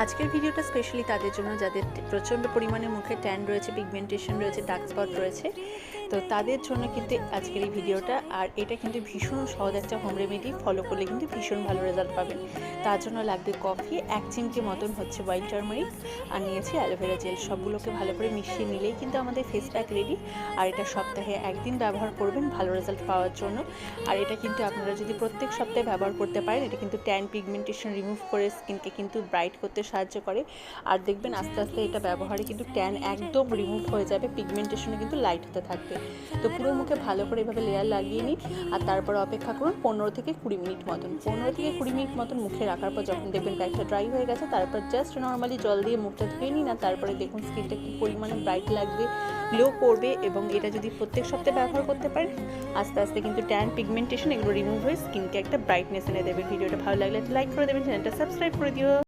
আজকের ভিডিওটা স্পেশালি তাদের জন্য যাদের প্রচণ্ড পরিমাণে মুখে ট্যান রয়েছে পিগমেন্টেশন রয়েছে ডার্ক স্পট রয়েছে। তো তাদের জন্য কিন্তু আজকের এই ভিডিওটা, আর এটা কিন্তু ভীষণ সহজ একটা হোম রেমেডি ফলো করলে কিন্তু ভীষণ ভালো রেজাল্ট পাবেন। তার জন্য লাগবে কফি এক চিমটি মতন হচ্ছে হোয়াইট টার্মারিক আর নিয়েছি অ্যালোভেরা জেল সবগুলোকে ভালো করে মিশিয়ে নিলেই কিন্তু আমাদের ফেস প্যাক রেডি আর এটা সপ্তাহে একদিন ব্যবহার করবেন ভালো রেজাল্ট পাওয়ার জন্য। আর এটা কিন্তু আপনারা যদি প্রত্যেক সপ্তাহে ব্যবহার করতে পারেন, এটা কিন্তু ট্যান পিগমেন্টেশন রিমুভ করে স্কিনকে কিন্তু ব্রাইট করতে সাহায্য করে। আর দেখবেন আস্তে আস্তে এটা ব্যবহারে কিন্তু ট্যান একদম রিমুভ হয়ে যাবে পিগমেন্টেশনে কিন্তু লাইট হতে থাকবে। তো পুরো মুখে ভালো করে এভাবে লেয়ার লাগিয়ে নিন আর তারপর অপেক্ষা করুন পনেরো থেকে কুড়ি মিনিট মতন। পনেরো থেকে কুড়ি মিনিট মতন মুখে রাখার পর যখন দেখবেন প্যাকটা ড্রাই হয়ে গেছে, তারপর জাস্ট নর্মালি জল দিয়ে মুখটা ধুয়ে নিন আর তারপরে দেখুন স্কিনটা কী পরিমাণে ব্রাইট লাগবে গ্লো করবে এবং এটা যদি প্রত্যেক সপ্তাহে ব্যবহার করতে পারেন, আস্তে আস্তে কিন্তু ট্যান পিগমেন্টেশন এগুলো রিমুভ হয়ে স্কিনকে একটা ব্রাইটনেস এনে দেবে। ভিডিওটা ভালো লাগলে লাইক করে দেবেন চ্যানেলটা সাবস্ক্রাইব করে দিও।